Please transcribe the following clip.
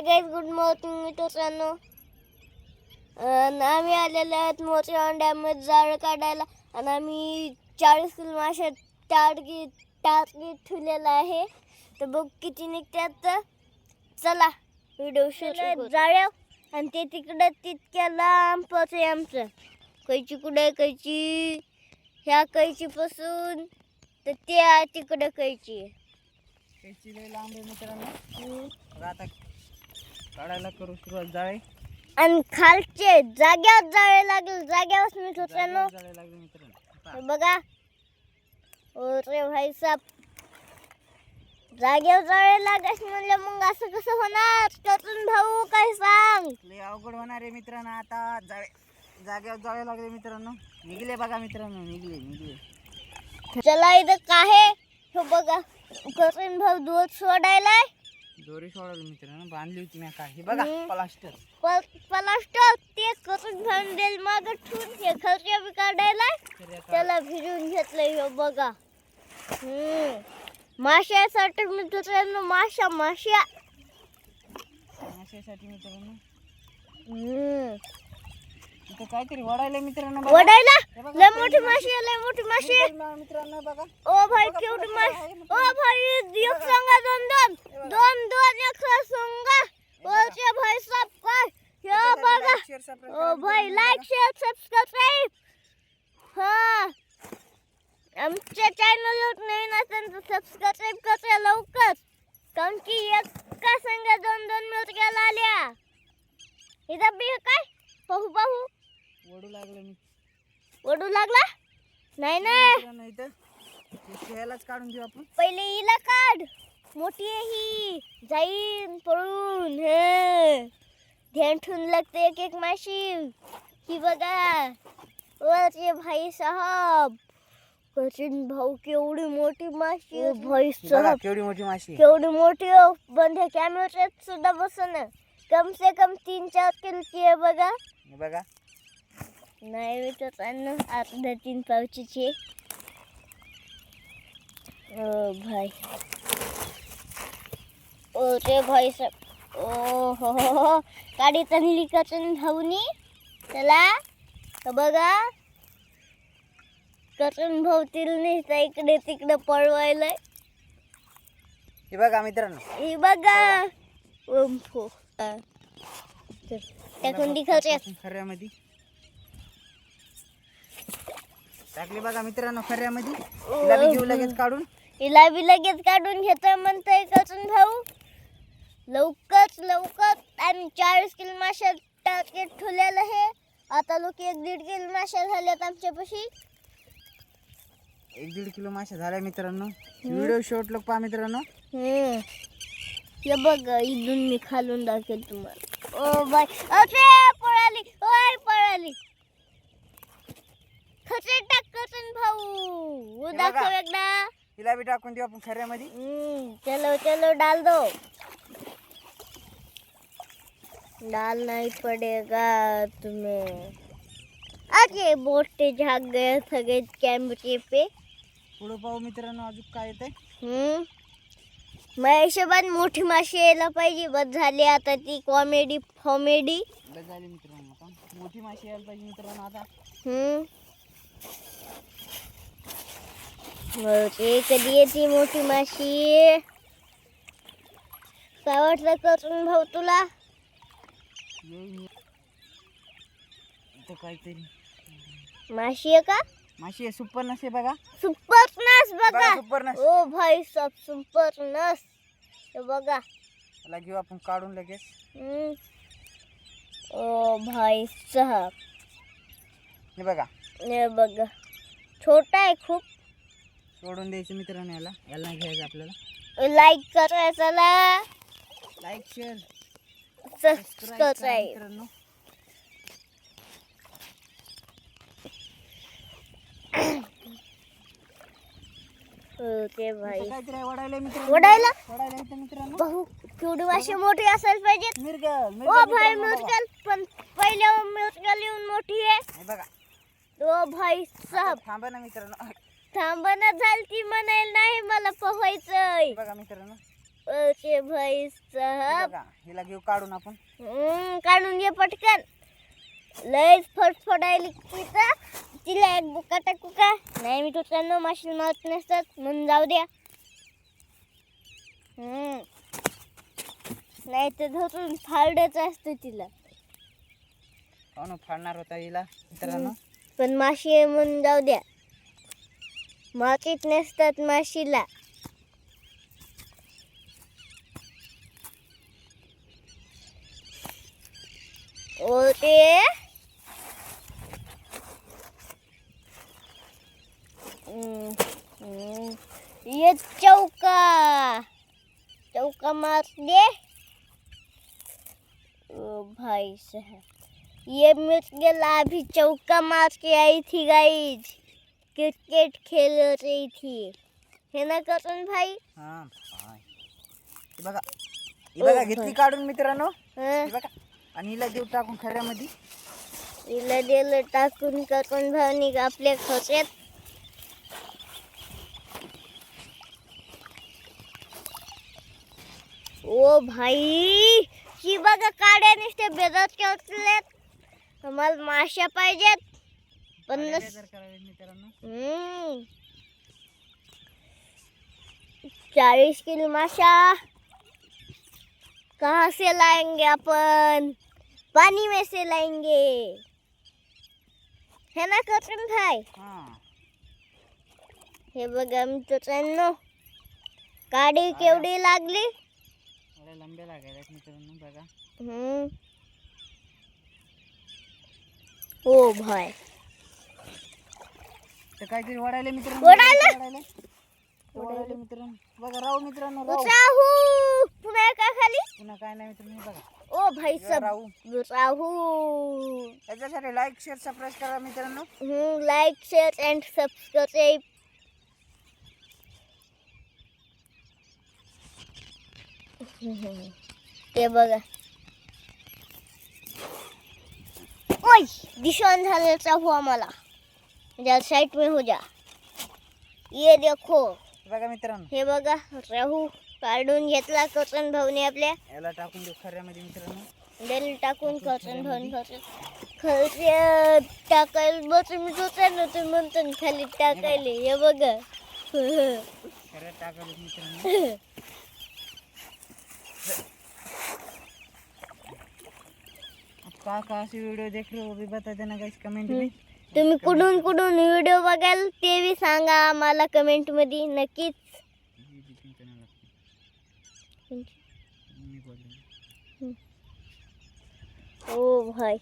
Hi guys good morning मित्रांनो. अन् आम्ही आलेलो आहेत मोठ्या डॅममध्ये जाळं काढायला. आणि आम्ही चाळीस किलो मासे टार्गेट टार्गेट ठेवलेला आहे. तर बघ किती निघतात तर. चला व्हिडिओ शूट जाळ्या आणि ते तिकडं तितक्या लांब पोचे आमचं. कैची कुठे कैची? ह्या कैचीपासून तर त्या तिकडं कैची आहे. लांब आहे मित्रांनो. आता काढायला करू सुरुवात जाळे. आणि खालचे जाग्यावर जाळे लागेल जाग्यावर मित्रांनो जाळे लागले मित्रांनो. हे बघा. ओ रे भाई साहेब जाग्यावर जाळे लागायच म्हणलं मग असं कसं होणार? त्यातून भाऊ काय सांग? लय अवघड होणार आहे मित्रांनो आता. जाळे जाग्यावर जाळे लागले मित्रांनो. निघले बघा मित्रांनो निघले निघले. चला इथं काय हे बघा. करून भाऊ दूध सोडायलाय. दोरी सोडवली मित्रांनो बांधली होती मी काय हे बघा हम्म. प्लास्टर प्लास्टर ते करून भाऊन देईल माग ठेवून हे खर्च बी आता त्याला भिजून घेतलंय हे बघा. हम्म. माशासाठी मित्रांनो माशा माश्या माशासाठी मित्रांनो. हम्म. इथं काहीतरी वडायला मित्रांनो बघा. वडायला? हे बघा, लय मोठी माशी आहे, लय मोठी माशी आहे. मित्रांनो मित्रांनो बघा. ओ भाई केवढी माशी. ओ भाई एक संगा दोन दोन. दोन दोन एक संगा. बोलचे भाई सब काय हे बघा ओ भाई लाईक शेअर सबस्क्राईब हा. आमच्या चॅनलवर नवीन असेल तर सबस्क्राईब करा लवकर. कारण की एका संग दोन दोन आल्या. इथं बी काय? पाहू पाहू. ओढू लागलं मी. ओढू लागला? नाही नाही शेळ्यालाच काढून घेऊ आपण. पहिले हिला काढ. मोठी आहे ही. जाईन पळून. हे. ध्यान ठेवून लागते एक एक माशी ही बघा. ते भाई साहब. कठीण भाऊ केवढी मोठी माशी भाई ही बघा साहब. केवढी मोठी माशी. केवढी मोठी बंद कॅमेऱ्यात सुद्धा बसन. कम से कम तीन चार किलोची आहे बघा. बघा. नाही मित्रांनो अर्धा तीन पावचीची ओ भाई. ओ रे भाई सब ओ हो हो हो गाडी चांगली कचन भाऊनी चला. बघा. कचन भाऊ नाही तर इकडे तिकडे पळवायलाय. हे बघा मित्रांनो. हे बघा. ओम फो हा. चल, टाकून दिखावते खऱ्यामध्ये. टाकली बघा मित्रांनो खऱ्यामध्ये. तिला बी घेऊ लगेच काढून. हिला बी लगेच काढून घेतोय म्हणतोय कसून भाऊ? लवकर लवकर आणि चाळीस किलो माशा टार्गेट ठेवलेलं आहे. आता लोक एक दीड किलो माशा झाल्यात आमच्यापाशी. एक दीड किलो मासे झाल्या मित्रांनो. व्हिडिओ शॉर्ट लोक पहा मित्रांनो. हम्म. हे बघ इथून मी खालून दाखवेल तुम्हाला. ओ बाय अरे! खचे टाक भाऊ. हे दाखव बघा. एकदा. तिला बी टाकून देऊ आपण खऱ्यामध्ये. हम्म, चलो चलो डाल दो. डालना ही पड़ेगा तुम्हें. अरे बोटे झाग गए सगळे कैमरे पे. पुढं पाहू मित्रांनो अजून काय येतंय? हम्म. माझ्या हिशोबाने मोठी माशी यायला पाहिजे. बस झाली आता ती कॉमेडी फॉमेडी झाली मित्रांनो आता मोठी माशी यायला पाहिजे मित्रांनो आता. हम्म. मग ते कधी येते मोठी माशी? काय वाटलं करून भाऊ तुला? काहीतरी. माशी आहे का? माशी आहे सुपर नसे बघा. सुपर नस बघा सुपर नस ओ भाई सब सुपर नस बघा. त्याला घेऊ आपण काढून लगेच. ओ भाई साहब हे बघा. बघा. छोटा आहे खूप. सोडून द्यायचं मित्रांनो याला. याला नाही घ्यायचं आपल्याला. लाईक करा चला. लाईक शेअर सबस्क्राईब मित्रांनो. ओके भाई वडायला भाऊ केवढी माशी मोठी असायला मिरगल ओ मिरगल भाई पण पहिले म्युजिकल येऊन मोठी आहे. हे बघा. ओ भाई साहब. थांबा ना मित्रांनो. थांबणं झाली ती म्हणायला नाही मला पोहायचंय. बघा मित्रांनो. ओके भाई साहब. बघा हिला घेऊ काढून आपण. हम्म, काढून घे पटकन. लयच फटफटायली तिथं. तिला एक बुका टाकू का? नाही मी तुझ्या माशील मारत नसतात म्हणून जाऊ द्या. हम्म. नाही तर धरून फाडच असतं तिला. हो ना फाडणार होता हिला मित्रांनो. पण माशी आहे म्हणून जाऊ द्या. मातीत नसतात माशीला. ओके ते? ये चौका. चौका मार दे ओ भाई साहब. ये गया अभी चौका मार के आई थी गाइज़ क्रिकेट खेल रही थी। है ना करण भाई? हा हाय. हे बघा हे बघा ओ, घेतली काढून मित्रांनो. हं? बघा आणि हिला देऊ टाकून खऱ्यामध्ये. हिला दिलं टाकून भावनी आपल्या खोच्यात ओ भाई. ही बघा काड्या नुसते बेदत केलेत मला माश्या पाहिजेत. पन्नास हम्म. चालीस किलो माशा कहाँ से लाएंगे अपन पानी में से लाएंगे. है ना करण भाई? हा। बघा मित्रांनो काडी केवढी लागली? लंब्या लागायला मित्रांनो बघा. हम्म. ओ भाई. तर काहीतरी मित्रांनो. वडायला? वडायला वडायला मित्रांनो. बघा राहू मित्रांनो राहू. राहू पुन्हा खाली? पुन्हा काय नाही मित्रांनो हे बघा. ओ भाई हे सब राहू. राहू याच्यासाठी लाईक शेअर सबस्क्राईब करा मित्रांनो. like, share, and subscribe. ते बघा. ओय दिशान झालेचा हुआ मला. जा साइड में हो जा. ये देखो. हे बघा मित्रांनो. हे बघा राहू काढून घेतला कचन भाऊने आपल्या. याला टाकून देऊ खऱ्यामध्ये मित्रांनो. डेल टाकून कचन भाऊने खर्च टाकायला बस मी तुम्ही म्हणतो खाली टाकायले हे बघा. टाकायला मित्रांनो. आप कहाँ कहाँ से वीडियो देख रहे हो वो भी बता देना गाइस कमेंट में तुम्ही कुठून कुठून व्हिडिओ बघाल ते बी सांगा आम्हाला कमेंटमध्ये नक्कीच। ओ भाई.